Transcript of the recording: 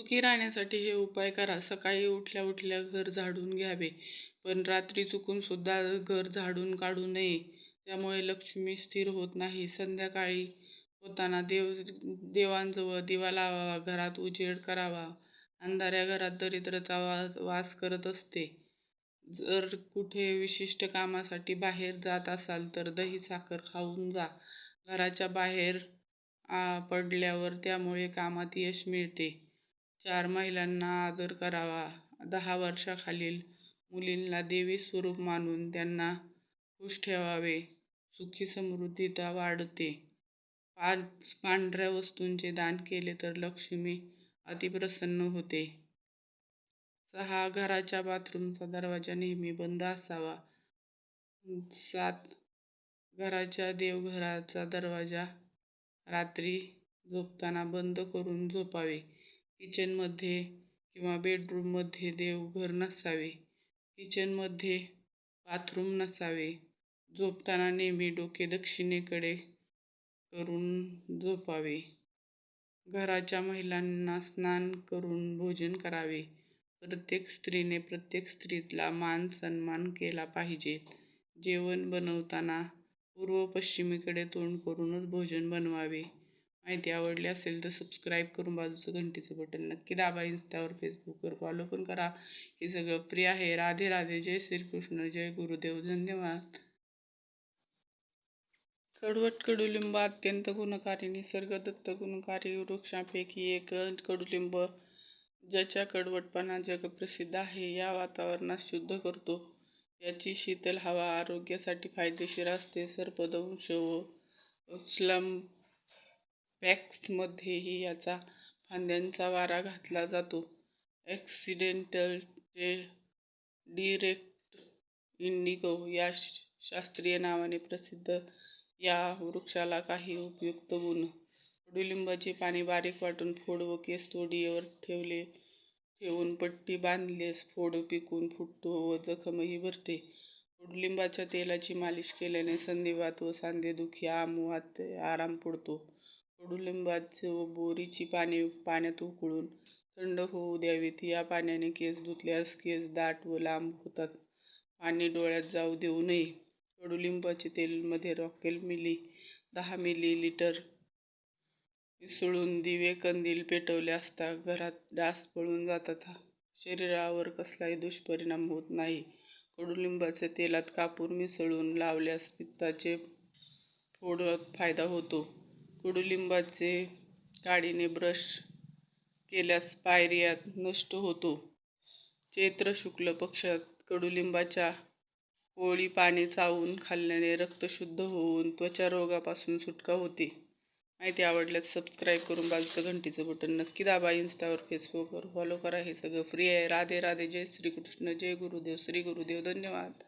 सुखी राहण्यासाठी हे उपाय करा. सकाळी उठल्या उठल्या घर झाडून घ्यावे. पण रात्री चुकून सुद्धा घर झाडून काढू नये. त्यामुळे लक्ष्मी स्थिर होत नाही. संध्याकाळी होताना देव देवांजवळ दिवा लावावा. घरात उजेड करावा. अंधाऱ्या घरात दरिद्रता वास वास करत असते. जर कुठे विशिष्ट कामासाठी बाहेर जात असाल तर दही साखर खाऊन जा. घराच्या बाहेर आ पडल्यावर त्यामुळे कामात यश मिळते. चार महिलांना आदर करावा. दहा वर्षाखालील मुलींना देवी स्वरूप मानून त्यांना खुश ठेवावे. सुखी समृद्धीता वाढते. पाच पांढऱ्या वस्तूंचे दान केले तर लक्ष्मी अतिप्रसन्न होते. सहा घराच्या बाथरूमचा दरवाजा नेहमी बंद असावा. सात घराच्या देवघराचा दरवाजा रात्री झोपताना बंद करून झोपावे. किचनमध्ये किंवा बेडरूममध्ये देवघर नसावे. किचनमध्ये बाथरूम नसावे. झोपताना नेहमी डोके दक्षिणेकडे करून झोपावे. घराच्या महिलांना स्नान करून भोजन करावे. प्रत्येक स्त्रीने प्रत्येक स्त्रीला मान सन्मान केला पाहिजे. जेवण बनवताना पूर्व पश्चिमेकडे तोंड करूनच भोजन बनवावे. माहिती आवडली असेल तर सबस्क्राईब करून बाजूचं घंटीचं बटन नक्की दाबा. इन्स्टावर फेसबुकवर फॉलो पण करा. हे सगळं प्रिय आहे. राधे राधे. जय श्रीकृष्ण. जय गुरुदेव. धन्यवाद. कडवट कडुलिंब अत्यंत गुणकारी निसर्गदत्त गुणकारी वृक्षांपैकी एक कडुलिंब ज्याच्या कडवटपणा जगप्रसिद्ध आहे. या वातावरणात शुद्ध करतो. याची शीतल हवा आरोग्यासाठी फायदेशीर असते. सर्पदंश व स्लम पॅक्समध्येही याचा फांद्यांचा वारा घातला जातो. ॲक्सिडेंटल डिरेक्ट इंडिगो या शास्त्रीय नावाने प्रसिद्ध या वृक्षाला काही उपयुक्त गुण कडुलिंबाची पाने बारीक वाटून फोड व केस तोडीवर ठेवले ठेवून पट्टी बांधलेस फोड पिकून फुटतो व जखमही भरते. कडुलिंबाच्या तेलाची मालिश केल्याने संधिवात व सांधेदुखी आमवात आराम पडतो. कडुलिंबाचे व बोरीची पाने पाण्यात उकळून थंड होऊ द्यावीत. या पाण्याने केस धुतल्यास केस दाट व लांब होतात. पाणी डोळ्यात जाऊ देऊ नये. कडुलिंबाचे तेलमध्ये रॉकेल मिली दहा मिली लिटर मिसळून दिवे कंदील पेटवले असता घरात डास पळून जातात. शरीरावर कसलाही दुष्परिणाम होत नाही. कडुलिंबाच्या तेलात कापूर मिसळून लावल्यास पित्ताचे थोडं फायदा होतो. कडुलिंबाचे काडीने ब्रश केल्यास पायरिया नष्ट होतो. चैत्र शुक्ल पक्षात कडुलिंबाच्या कोवळी पाणी चावून खाल्ल्याने रक्त शुद्ध होऊन त्वचा रोगापासून सुटका होते. माहिती आवडल्यास सबस्क्राईब करून बाजूचं घंटीचं बटन नक्की दाबा. इन्स्टावर फेसबुकवर फॉलो करा. हे सगळं फ्री आहे. राधे राधे. जय श्रीकृष्ण. जय गुरुदेव. श्री गुरुदेव. धन्यवाद.